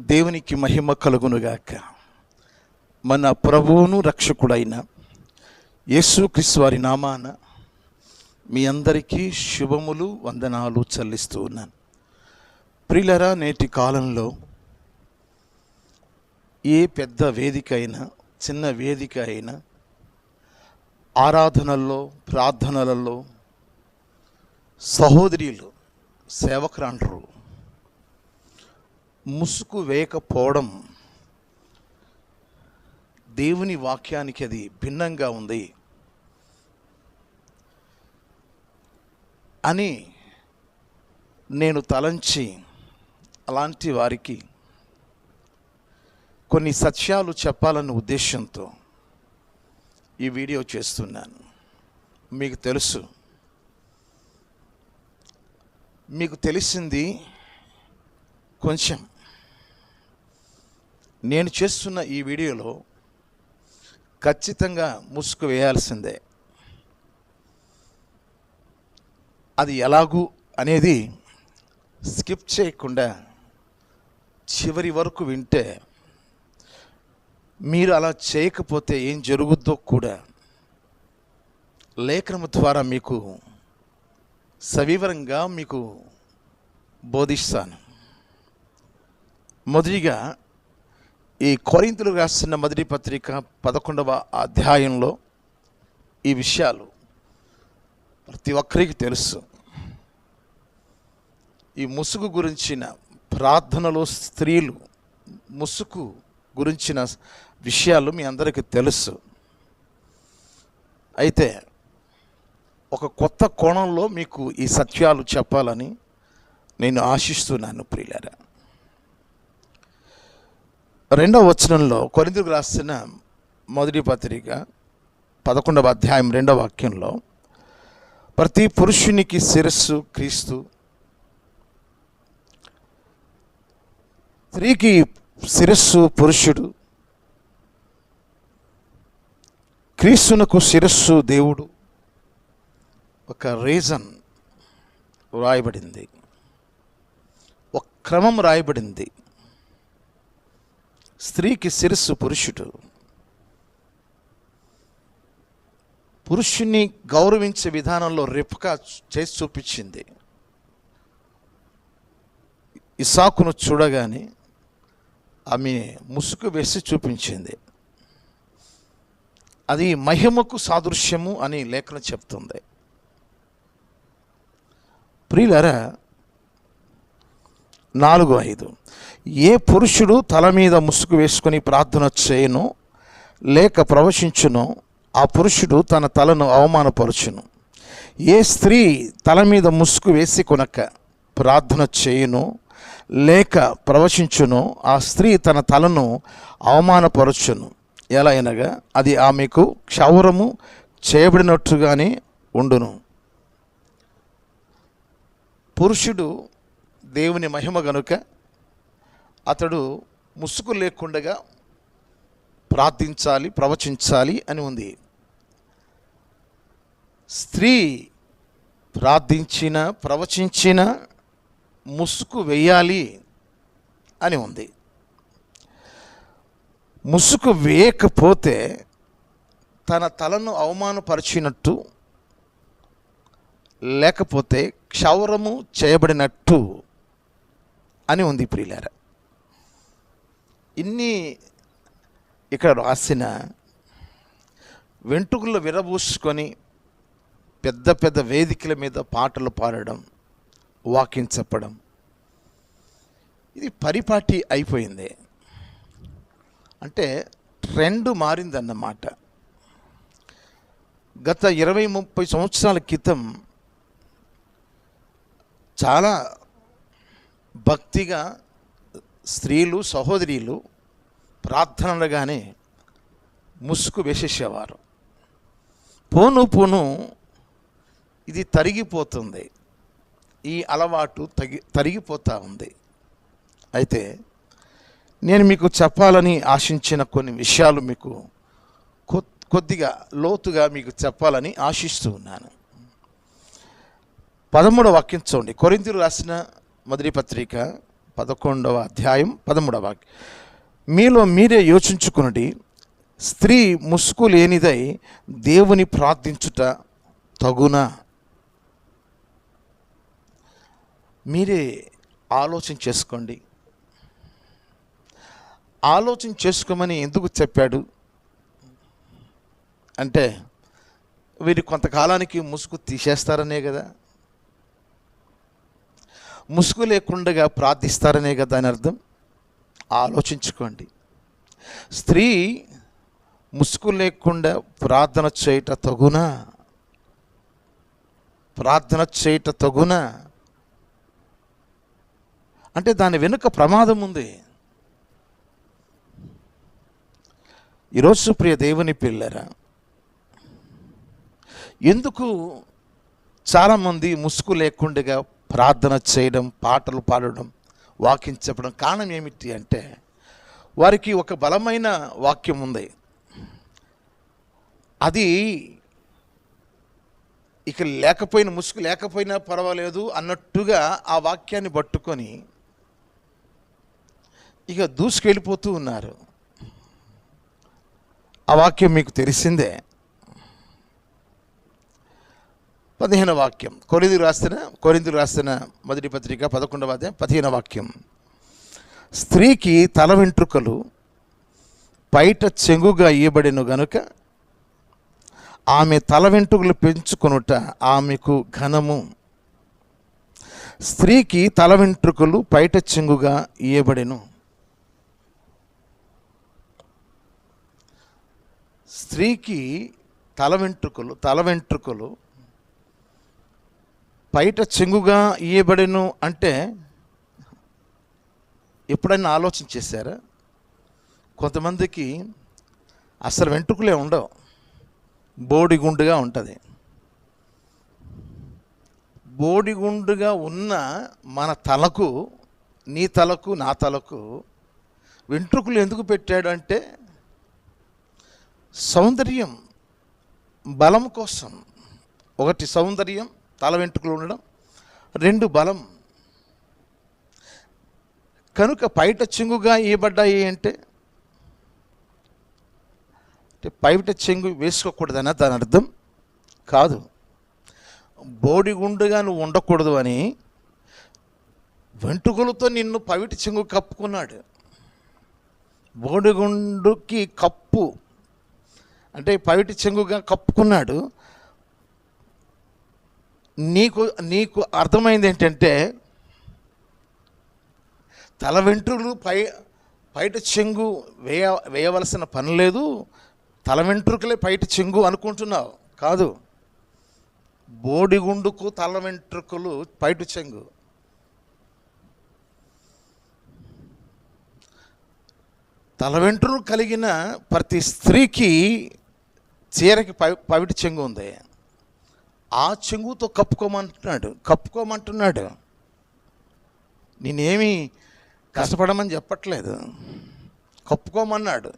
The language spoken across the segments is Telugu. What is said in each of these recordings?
దేవునికి మహిమ కలుగునుగాక. మన ప్రభువును రక్షకుడైన యేసుక్రీస్తు వారి నామాన మీ అందరికీ శుభములు వందనాలు చెల్లిస్తూ ఉన్నాను. ప్రిలరా నేటి కాలంలో ఏ పెద్ద వేదిక అయినా చిన్న వేదిక అయినా ఆరాధనల్లో ప్రార్థనలలో సహోదరులు సేవకురాండ్రు ముసుగు వేయకపోవడం దేవుని వాక్యానికి అది భిన్నంగా ఉంది అని నేను తలంచి అలాంటి వారికి కొన్ని సత్యాలు చెప్పాలన్న ఉద్దేశంతో ఈ వీడియో చేస్తున్నాను. మీకు తెలుసు. మీకు తెలిసింది కొంచెం నేను చేస్తున్న ఈ వీడియోలో ఖచ్చితంగా ముసుగు వేయాల్సిందే. అది ఎలాగూ అనేది స్కిప్ చేయకుండా చివరి వరకు వింటే మీరు అలా చేయకపోతే ఏం జరుగుద్దో కూడా లేఖనము ద్వారా మీకు సవివరంగా మీకు బోధిస్తాను. మొదటిగా ఈ కొరింతలు రాస్తున్న మొదటి పత్రిక పదకొండవ అధ్యాయంలో ఈ విషయాలు ప్రతి ఒక్కరికి తెలుసు. ఈ ముసుగు గురించిన ప్రార్థనలో స్త్రీలు ముసుగు గురించిన విషయాలు మీ అందరికీ తెలుసు. అయితే ఒక కొత్త కోణంలో మీకు ఈ సత్యాలు చెప్పాలని నేను ఆశిస్తున్నాను ప్రియులారా. రెండవ వచనంలో కొరిందుకు రాసిన మొదటి పత్రిక పదకొండవ అధ్యాయం రెండవ వాక్యంలో ప్రతి పురుషునికి శిరస్సు క్రీస్తు. స్త్రీకి శిరస్సు పురుషుడు. క్రీస్తునకు శిరస్సు దేవుడు. ఒక రీజన్ రాయబడింది. ఒక క్రమం రాయబడింది. స్త్రీకి శిరస్సు పురుషుడు. పురుషుణ్ణి గౌరవించే విధానంలో రెప్కా చేసి చూపించింది. ఇసాకును చూడగానే ఆమె ముసుగు వేసి చూపించింది. అది మహిమకు సాదృశ్యము అని లేఖన చెప్తుంది. ప్రియులరా నాలుగు ఐదు. ఏ పురుషుడు తల మీద ముసుగు వేసుకొని ప్రార్థన చేయను లేక ప్రవశించును ఆ పురుషుడు తన తలను అవమానపరచును. ఏ స్త్రీ తల మీద ముసుగు వేసి కొనక ప్రార్థన చేయును లేక ప్రవశించును ఆ స్త్రీ తన తలను అవమానపరచును. ఎలా అనగా అది ఆమెకు క్షౌరము చేయబడినట్టుగానే ఉండును. పురుషుడు దేవుని మహిమ గనుక అతడు ముసుగు లేకుండగా ప్రార్థించాలి ప్రవచించాలి అని ఉంది. స్త్రీ ప్రార్థించిన ప్రవచించిన ముసుగు వేయాలి అని ఉంది. ముసుగు వేయకపోతే తన తలను అవమానపరిచినట్టు లేకపోతే క్షౌరము చేయబడినట్టు అని ఉంది ప్రియులార. ఇన్ని ఇక్కడ రాసిన వెంట్రుకలు విరబూసుకొని పెద్ద పెద్ద వేదికల మీద పాటలు పాడడం వాకింగ్ చెప్పడం ఇది పరిపాటి అయిపోయింది. అంటే ట్రెండ్ మారిందన్నమాట. గత ఇరవై ముప్పై సంవత్సరాల క్రితం చాలా భక్తిగా స్త్రీలు సహోదరీలు ప్రార్థనలుగానే ముసుగు వేసేసేవారు. పోను పోను ఇది తరిగిపోతుంది. ఈ అలవాటు తగి తరిగిపోతూ ఉంది. అయితే నేను మీకు చెప్పాలని ఆశించిన కొన్ని విషయాలు మీకు కొద్దిగా లోతుగా మీకు చెప్పాలని ఆశిస్తూ ఉన్నాను. పదమూడవ వాక్యం చూడండి. కొరింతలు రాసిన మొదటి పత్రిక పదకొండవ అధ్యాయం పదమూడవ మీలో మీరే యోచించుకునుడి స్త్రీ ముసుగు లేనిదై దేవుని ప్రార్థించుట తగునా. మీరే ఆలోచన చేసుకోండి. ఆలోచన చేసుకోమని ఎందుకు చెప్పాడు? అంటే వీరు కొంతకాలానికి ముసుగు తీసేస్తారనే కదా. ముసుగు లేకుండా ప్రార్థిస్తారనే కదా అని అర్థం? ఆలోచించుకోండి. స్త్రీ ముసుగు లేకుండా ప్రార్థన చేయట తగునా ప్రార్థన చేయట తగునా అంటే దాని వెనుక ప్రమాదం ఉంది. ఈరోజు ప్రియ దేవుని పిల్లరా ఎందుకు చాలామంది ముసుగు లేకుండా ప్రార్థన చేయడం పాటలు పాడడం వాక్యం చెప్పడం కారణం ఏమిటి అంటే వారికి ఒక బలమైన వాక్యం ఉంది. అది ఇక లేకపోయినా ముసుగు లేకపోయినా పర్వాలేదు అన్నట్టుగా ఆ వాక్యాన్ని పట్టుకొని ఇక దూసుకెళ్ళిపోతూ ఉన్నారు. ఆ వాక్యం మీకు తెలిసిందే. పదిహేను వాక్యం. కొరింది రాసిన కొరింది రాసిన మొదటి పత్రిక పదకొండవ అధ్యాయం పదిహేను వాక్యం. స్త్రీకి తల వెంట్రుకలు బయట చెంగుగా ఇయ్యబడిను గనుక ఆమె తల వెంట్రుకలు పెంచుకొనుట ఆమెకు ఘనము. స్త్రీకి తల వెంట్రుకలు బయట చెంగుగా ఇయ్యబడెను. స్త్రీకి తల వెంట్రుకలు తల వెంట్రుకలు బయట చెంగుగా ఇయ్యబడెను అంటే ఎప్పుడైనా ఆలోచన చేశారా? కొంతమందికి అసలు వెంట్రుకలే ఉండవు. బోడిగుండుగా ఉంటుంది. బోడిగుండుగా ఉన్న మన తలకు నీ తలకు నా తలకు వెంట్రుకలు ఎందుకు పెట్టాడు అంటే సౌందర్యం బలం కోసం. ఒకటి సౌందర్యం తల వెంట్రుకలు ఉండడం రెండు బలం. కనుక పైట చెంగుగా ఇవ్వబడ్డాయి అంటే అంటే పైట చెంగు వేసుకోకూడదనా దాని అర్థం కాదు. బోడిగుండుగా నువ్వు ఉండకూడదు అని వెంట్రుకలతో నిన్ను పవిటి చెంగు కప్పుకున్నాడు. బోడిగుండుకి కప్పు అంటే పవిటి చెంగుగా కప్పుకున్నాడు. నీకు నీకు అర్థమైంది ఏంటంటే తల వెంట్రుకలు పై బయట చెంగు వేయ వేయవలసిన పని లేదు. తల వెంట్రుకలే బయట చెంగు అనుకుంటున్నావు. కాదు. బోడిగుండుకు తల వెంట్రుకలు బయట చెంగు. తల వెంట్రులు కలిగిన ప్రతి స్త్రీకి చీరకి పవిటి చెంగు ఉంది. ఆ చెంగుతో కప్పుకోమంటున్నాడు. కప్పుకోమంటున్నాడు. నేనేమి కష్టపడమని చెప్పట్లేదు. కప్పుకోమన్నాడు.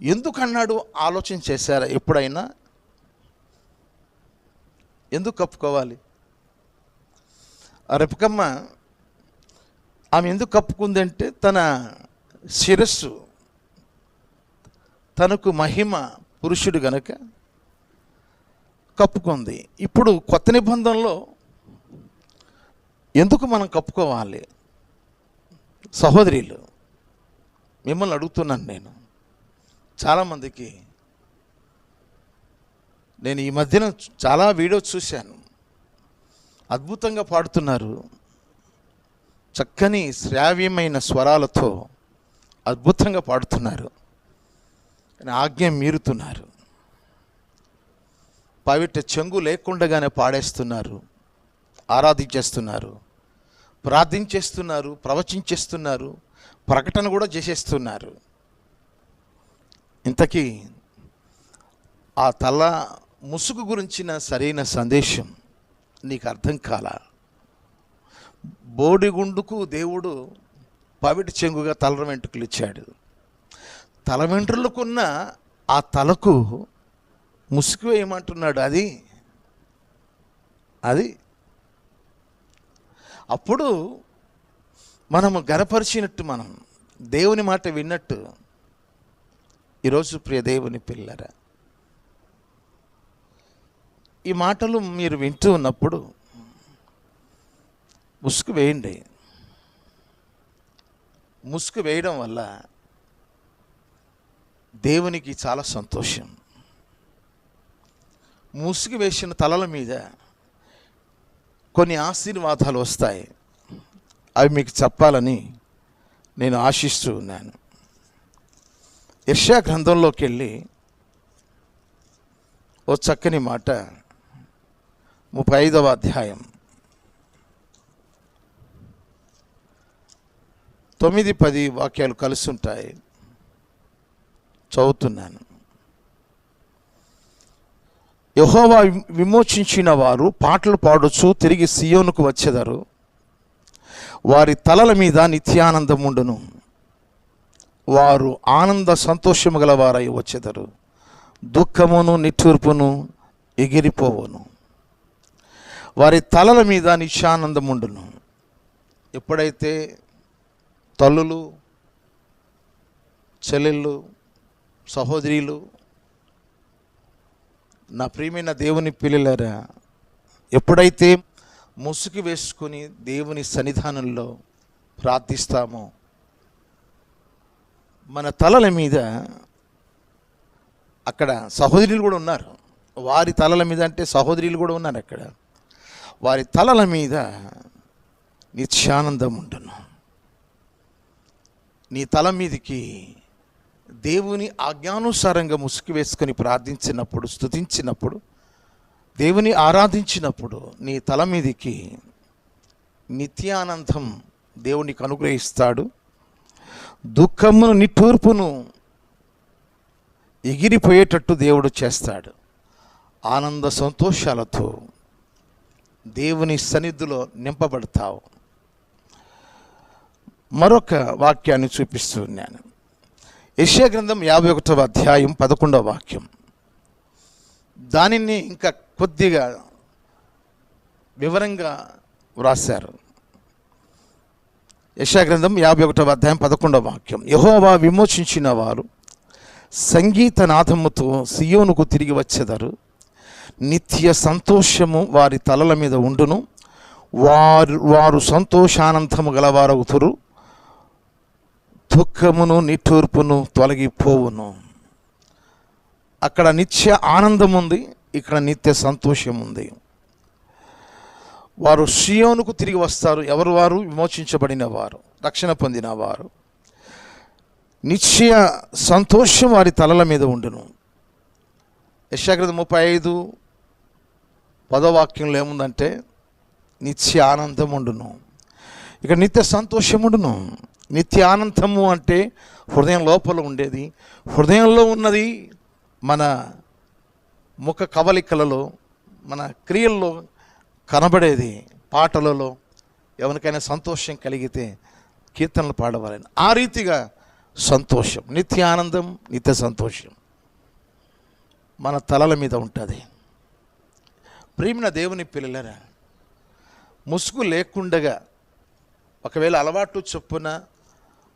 ఎందుకన్నాడు? ఆలోచన చేశారా? ఎప్పుడైనా? ఎందుకు కప్పుకోవాలి? ఆ రెపకమ్మ ఆమె ఎందుకు కప్పుకుందంటే తన శిరస్సు తనకు మహిమ పురుషుడు గనక కప్పుకుంది. ఇప్పుడు కొత్త నిబంధనలో ఎందుకు మనం కప్పుకోవాలి? సహోదరులు మిమ్మల్ని అడుగుతున్నాను నేను. చాలామందికి నేను ఈ మధ్యన చాలా వీడియోస్ చూశాను. అద్భుతంగా పాడుతున్నారు. చక్కని శ్రావ్యమైన స్వరాలతో అద్భుతంగా పాడుతున్నారు. ఆజ్ఞ మీరుతున్నారు. పవిట చెంగు లేకుండగానే పాడేస్తున్నారు ఆరాధించేస్తున్నారు ప్రార్థించేస్తున్నారు ప్రవచించేస్తున్నారు ప్రకటన కూడా చేసేస్తున్నారు. ఇంతకీ ఆ తల ముసుగు గురించిన సరైన సందేశం నీకు అర్థం కాల? బోడిగుండుకు దేవుడు పవిటి చెంగుగా తల వెంట్రుకలు ఇచ్చాడు. తల వెంట్రులకున్న ఆ తలకు ముసుగు వేయమంటున్నాడు అది? అది? అప్పుడు మనము గనపరిచినట్టు మనం దేవుని మాట విన్నట్టు ఈరోజు ప్రియ దేవుని పిల్లరా ఈ మాటలు మీరు వింటూ ఉన్నప్పుడు ముసుగు వేయండి. ముసుగు వేయడం వల్ల దేవునికి చాలా సంతోషం. ముసుగు వేసిన తలల మీద కొన్ని ఆశీర్వాదాలు వస్తాయి. అవి మీకు చెప్పాలని నేను ఆశిస్తూ ఉన్నాను. యర్షా గ్రంథంలోకి వెళ్ళి ఓ చక్కని మాట ముప్పై ఐదవ అధ్యాయం. తొమ్మిది పది వాక్యాలు కలిసి ఉంటాయి చదువుతున్నాను. యహోవా విమోచించిన వారు పాటలు పాడుచు తిరిగి సియోనుకు వచ్చేదారు. వారి తలల మీద నిత్యానందం ఉండును. వారు ఆనంద సంతోషము గలవారై వచ్చేదరు. దుఃఖమును నిట్టూర్పును ఎగిరిపోవును. వారి తలల మీద నిత్యానందం ఉండును. ఎప్పుడైతే తల్లులు చెల్లెళ్ళు సహోదరులు నా ప్రియమైన దేవుని పిల్లలారా ఎప్పుడైతే ముసుగు వేసుకుని దేవుని సన్నిధానంలో ప్రార్థిస్తామో మన తలల మీద అక్కడ సహోదరులు కూడా ఉన్నారు. వారి తలల మీద అంటే సహోదరులు కూడా ఉన్నారు అక్కడ. వారి తలల మీద నిత్యానందం ఉంటున్నాం నీ తల మీదకి దేవుని ఆజ్ఞానుసారంగా ముసుగు వేసుకొని ప్రార్థించినప్పుడు స్తుతించినప్పుడు దేవుని ఆరాధించినప్పుడు నీ తల మీదికి నిత్యానందం దేవునికి అనుగ్రహిస్తాడు. దుఃఖమును నిట్టూర్పును ఎగిరిపోయేటట్టు దేవుడు చేస్తాడు. ఆనంద సంతోషాలతో దేవుని సన్నిధిలో నింపబడతావు. మరొక వాక్యాన్ని చూపిస్తున్నాను ఉన్నాను గ్రంథం యాభై ఒకటవ అధ్యాయం పదకొండవ వాక్యం. దానిని ఇంకా కొద్దిగా వివరంగా వ్రాశారు. యశా గ్రంథం యాభై ఒకటవ అధ్యాయం పదకొండవ వాక్యం. యహోవా విమోచించిన వారు సంగీతనాథముతో సియోనుకు తిరిగి వచ్చేదారు. నిత్య సంతోషము వారి తలల మీద ఉండును. వారు వారు సంతోషానందము గలవారవుతురు దుఃఖమును నిట్టూర్పును తొలగిపోవును. అక్కడ నిత్య ఆనందం ఉంది ఇక్కడ నిత్య సంతోషం ఉంది వారు షియోనుకు తిరిగి వస్తారు. ఎవరు వారు? విమోచించబడిన వారు రక్షణ పొందిన వారు. నిత్య సంతోషం వారి తలల మీద ఉండును. యశాగ్రత ముప్పై ఐదు పదవాక్యంలో ఏముందంటే నిత్య ఆనందం ఉండును. ఇక నిత్య సంతోషం ఉండును. నిత్య ఆనందము అంటే హృదయం లోపల ఉండేది. హృదయంలో ఉన్నది మన ముఖ కవలికలలో మన క్రియల్లో కనబడేది. పాటలలో ఎవరికైనా సంతోషం కలిగితే కీర్తనలు పాడవాలని. ఆ రీతిగా సంతోషం నిత్య ఆనందం నిత్య సంతోషం మన తలల మీద ఉంటుంది. ప్రేమిన దేవుని పిల్లలరా ముసుగు లేకుండగా ఒకవేళ అలవాటు చొప్పున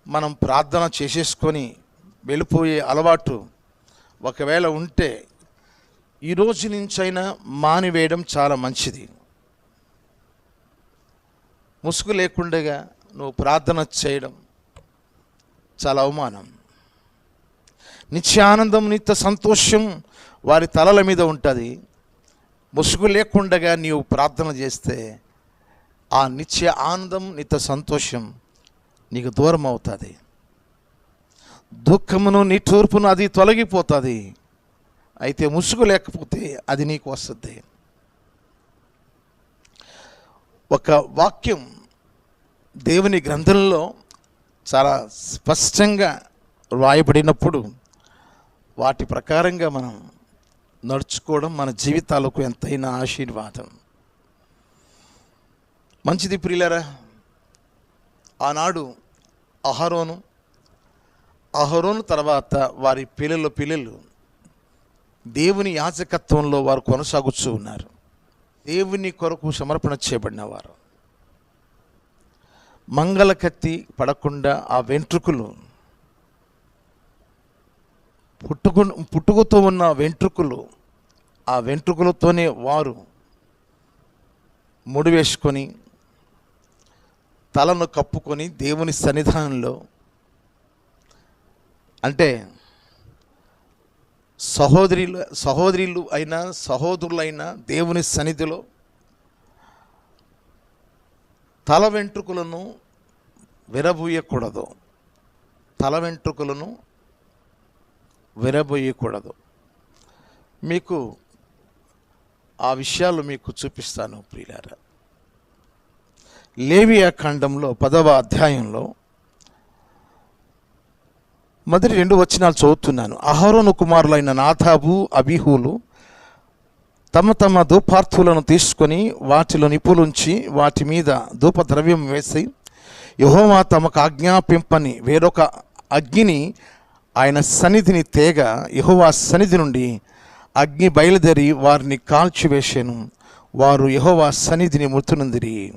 మనం ప్రార్థన చేసేసుకొని వెళ్ళిపోయే అలవాటు ఒకవేళ ఉంటే ఈ రోజు నుంచైనా మానివేయడం చాలా మంచిది. ముసుగు లేకుండగా నువ్వు ప్రార్థన చేయడం చాలా అవమానం. నిత్యానందం నిత్య సంతోషం వారి తలల మీద ఉంటుంది. ముసుగు లేకుండగా నీవు ప్రార్థన చేస్తే ఆ నిత్య ఆనందం నిత్య సంతోషం నీకు దూరం అవుతుంది. దుఃఖమును నిట్టూర్పును అది తొలగిపోతుంది. అయితే ముసుగు లేకపోతే అది నీకు వస్తుంది. ఒక వాక్యం దేవుని గ్రంథంలో చాలా స్పష్టంగా వ్రాయబడినప్పుడు వాటి ప్రకారంగా మనం నడుచుకోవడం మన జీవితాలకు ఎంతైనా ఆశీర్వాదం. మంచిది ప్రియులరా ఆనాడు అహరోను అహరోను తర్వాత వారి పిల్లలు పిల్లలు దేవుని యాజకత్వంలో వారు కొనసాగుతూ ఉన్నారు. దేవుని కొరకు సమర్పణ చేయబడిన వారు మంగళకత్తి పడకుండా ఆ వెంట్రుకలు పుట్టుకు పుట్టుకతో ఉన్న వెంట్రుకలు ఆ వెంట్రుకలతోనే వారు ముడి వేసుకొని తలను కప్పుకొని దేవుని సన్నిధానంలో అంటే సహోదరులు సహోదరులు అయినా సహోదరులైన దేవుని సన్నిధిలో తల వెంట్రుకలను విరబూయకూడదు. తల వెంట్రుకలను విరబోయకూడదు. మీకు ఆ విషయాలు మీకు చూపిస్తాను ప్రియులారా. లేవియా ఖండంలో పదవ అధ్యాయంలో మొదటి రెండు వచనాలు చదువుతున్నాను. అహరోను కుమారులైన నాథాబు అబిహులు తమ తమ ధూపార్థులను తీసుకొని వాటిలో నిపులుంచి వాటి మీద ధూపద్రవ్యం వేసి యహోవా తమకు ఆజ్ఞాపింపని వేరొక అగ్నిని ఆయన సన్నిధిని తేగ యహోవా సన్నిధి నుండి అగ్ని బయలుదేరి వారిని కాల్చివేశాను వారు యహోవా సన్నిధిని మృతునందిరి.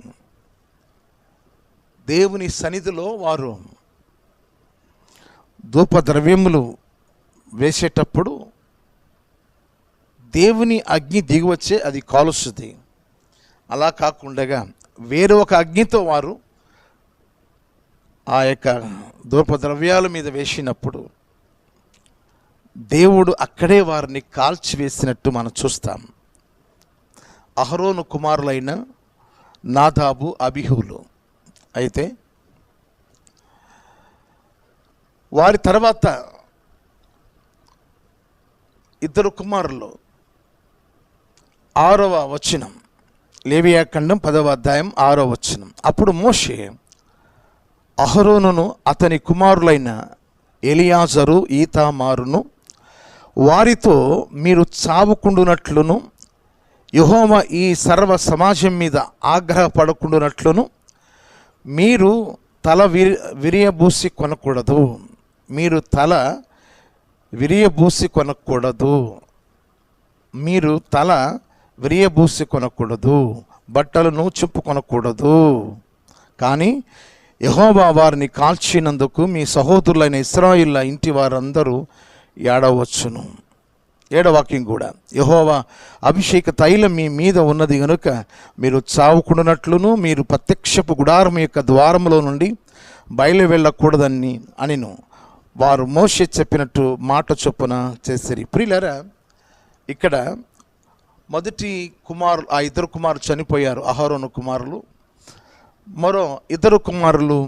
దేవుని సన్నిధిలో వారు ధూపద్రవ్యములు వేసేటప్పుడు దేవుని అగ్ని దిగివచ్చే అది కాలుస్తుంది. అలా కాకుండా వేరే ఒక అగ్నితో వారు ఆ యొక్క ధూపద్రవ్యాల మీద వేసినప్పుడు దేవుడు అక్కడే వారిని కాల్చివేసినట్టు మనం చూస్తాం. అహరోను కుమారులైన నాదాబు అభిహులు అయితే వారి తర్వాత ఇద్దరు కుమారులు ఆరవ వచనం లేవియాఖండం పదవ అధ్యాయం ఆరవ వచనం. అప్పుడు మోషే అహరోనును అతని కుమారులైన ఎలియాజరు ఈతామారును వారితో మీరు చావుకుండునట్లును యహోమ ఈ సర్వ సమాజం మీద ఆగ్రహపడకుండునట్లును మీరు తల విరి విరియబూసి కొనకూడదు. మీరు తల విరియబూసి కొనకూడదు. మీరు తల విరియబూసి కొనకూడదు. బట్టలను చెప్పుకొనకూడదు కానీ యహోబా వారిని కాల్చినందుకు మీ సహోదరులైన ఇస్రాయిల్ల ఇంటి వారందరూ ఏడవచ్చును. ఏడవాక్యం కూడా యహోవా అభిషేక తైలం మీ మీద ఉన్నది కనుక మీరు చావుకున్నట్లును మీరు ప్రత్యక్షపు గుడారం యొక్క ద్వారములో నుండి బయలు వెళ్ళకూడదని అనిను. వారు మోషే చెప్పినట్టు మాట చొప్పున చేసిరి. ప్రియులరా ఇక్కడ మొదటి కుమారులు ఆ ఇద్దరు కుమారులు చనిపోయారు అహరోను కుమారులు. మరో ఇద్దరు కుమారులు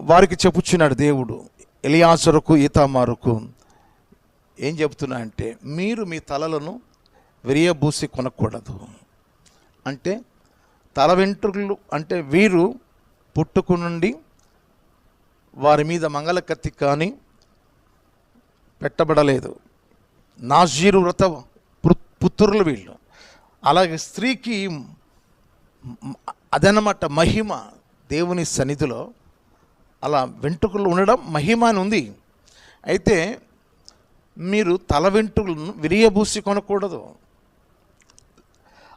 వారికి చెప్పుచున్నాడు దేవుడు ఎలియాసరుకు ఈతామారుకు. ఏం చెబుతున్నా అంటే మీరు మీ తలలను విరియబూసి కొనకూడదు. అంటే తల వెంట్రుకలు అంటే వీరు పుట్టుకు నుండి వారి మీద మంగళకత్తి కానీ పెట్టబడలేదు. నాజీరు వ్రత పు- పుత్రులు వీళ్ళు. అలాగే స్త్రీకి అదనమాట మహిమ దేవుని సన్నిధిలో. అలా వెంట్రుకలు ఉండడం మహిమ అని ఉంది. అయితే మీరు తల వెంట్రుకలను విరియబూసి కొనకూడదు.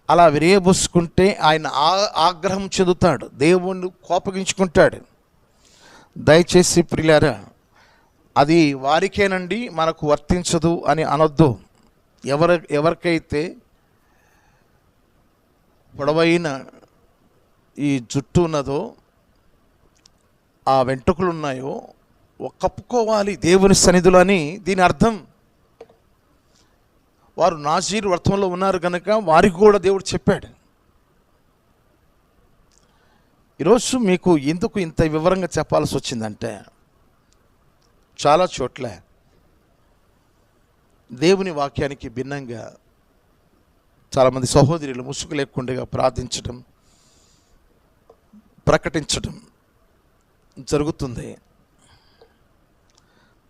అలా విరియబూసుకుంటే ఆయన ఆ ఆగ్రహం చెందుతాడు. దేవుణ్ణి కోపగించుకుంటాడు. దయచేసి ప్రియులారా అది వారికేనండి మనకు వర్తించదు అని అనొద్దు. ఎవరి ఎవరికైతే పొడవైన ఈ జుట్టు ఉన్నదో ఆ వెంట్రుకలు ఉన్నాయో కప్పుకోవాలి దేవుని సన్నిధులు అని దీని అర్థం. వారు నాజీరు వర్తంలో ఉన్నారు కనుక వారికి కూడా దేవుడు చెప్పాడు. ఈరోజు మీకు ఎందుకు ఇంత వివరంగా చెప్పాల్సి వచ్చిందంటే చాలా చోట్ల దేవుని వాక్యానికి భిన్నంగా చాలామంది సహోదరులు ముసుగు లేకుండా ప్రార్థించడం ప్రకటించడం జరుగుతుంది.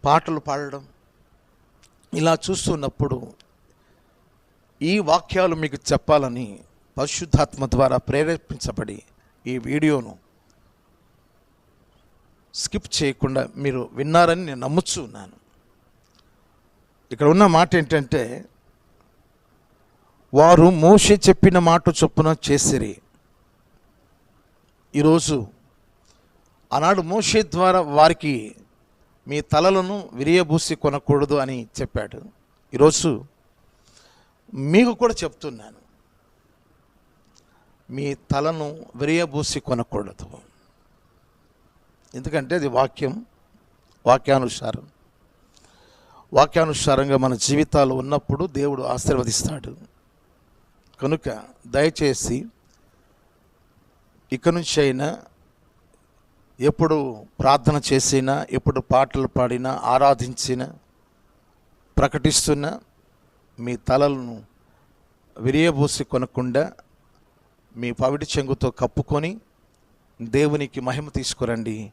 పాటలు పాడడం ఇలా చూస్తున్నప్పుడు ఈ వాక్యాలు మీకు చెప్పాలని పరిశుద్ధాత్మ ద్వారా ప్రేరేపించబడి ఈ వీడియోను స్కిప్ చేయకుండా మీరు విన్నారని నేను నమ్ముచున్నాను ఇక్కడ ఉన్న మాట ఏంటంటే వారు మోషే చెప్పిన మాట చొప్పున చేసిరి. ఈరోజు ఆనాడు మోషే ద్వారా వారికి మీ తలలను విరియబూసి కొనకూడదు అని చెప్పాడు. ఈరోజు మీకు కూడా చెప్తున్నాను. మీ తలను విరియబూసి కొనకూడదు. ఎందుకంటే అది వాక్యం వాక్యానుసారం. వాక్యానుసారంగా మన జీవితాలు ఉన్నప్పుడు దేవుడు ఆశీర్వదిస్తాడు. కనుక దయచేసి ఇక నుంచి అయినా ఎప్పుడు ప్రార్థన చేసినా ఎప్పుడు పాటలు పాడినా ఆరాధించినా ప్రకటిస్తున్నా మీ తలలను విరియబోసి కొనకుండా మీ పవిటి చెంగుతో కప్పుకొని దేవునికి మహిమ తీసుకురండి.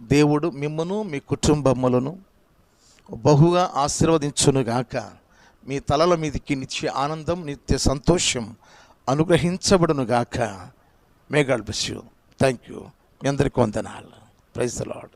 దేవుడు మిమ్మను మీ కుటుంబములను బహుగా ఆశీర్వదించునుగాక. మీ తలల మీదకి నిత్య ఆనందం నిత్య సంతోషం అనుగ్రహించబడునుగాక. May God bless you thank you మీ అందరికీ వందనాలు ప్రైజ్ ద లాడ్